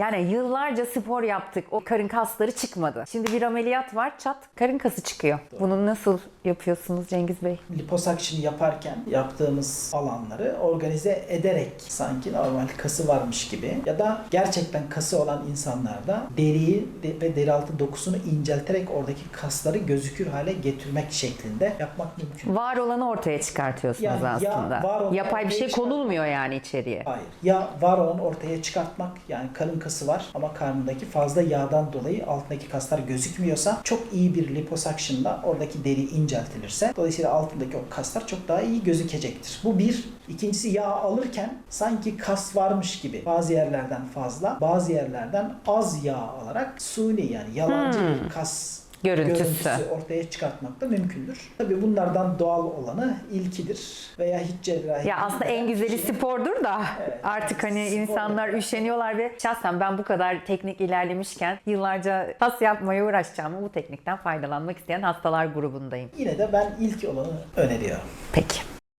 Yani yıllarca spor yaptık. O karın kasları çıkmadı. Şimdi bir ameliyat var. Çat karın kası çıkıyor. Bunu nasıl yapıyorsunuz Cengiz Bey? liposuction yaparken yaptığımız alanları organize ederek sanki normal kası varmış gibi ya da gerçekten kası olan insanlarda deriyi de- ve deri altı dokusunu incelterek oradaki kasları gözükür hale getirmek şeklinde yapmak mümkün. Var olanı ortaya çıkartıyorsunuz Yani ya aslında. var olanı Yapay bir şey konulmuyor yani içeriye. Hayır. Ya var olan ortaya çıkartmak yani karın kası var ama karnındaki fazla yağdan dolayı altındaki kaslar gözükmüyorsa çok iyi bir liposuction'da oradaki deri inceltilirse dolayısıyla altındaki o kaslar çok daha iyi gözükecektir. Bu bir. İkincisi yağ alırken sanki kas varmış gibi bazı yerlerden fazla bazı yerlerden az yağ alarak suni yani yalancı bir kas Görüntüsü. görüntüsü ortaya çıkartmak da mümkündür. Tabii bunlardan doğal olanı ilkidir veya hiç cerrahi. Ya aslında en güzeli spordur da Evet, artık hani spor insanlar üşeniyorlar ve şahsen ben bu kadar teknik ilerlemişken yıllarca kas yapmaya uğraşacağımı bu teknikten faydalanmak isteyen hastalar grubundayım. Yine de ben ilk olanı öneriyorum. Peki.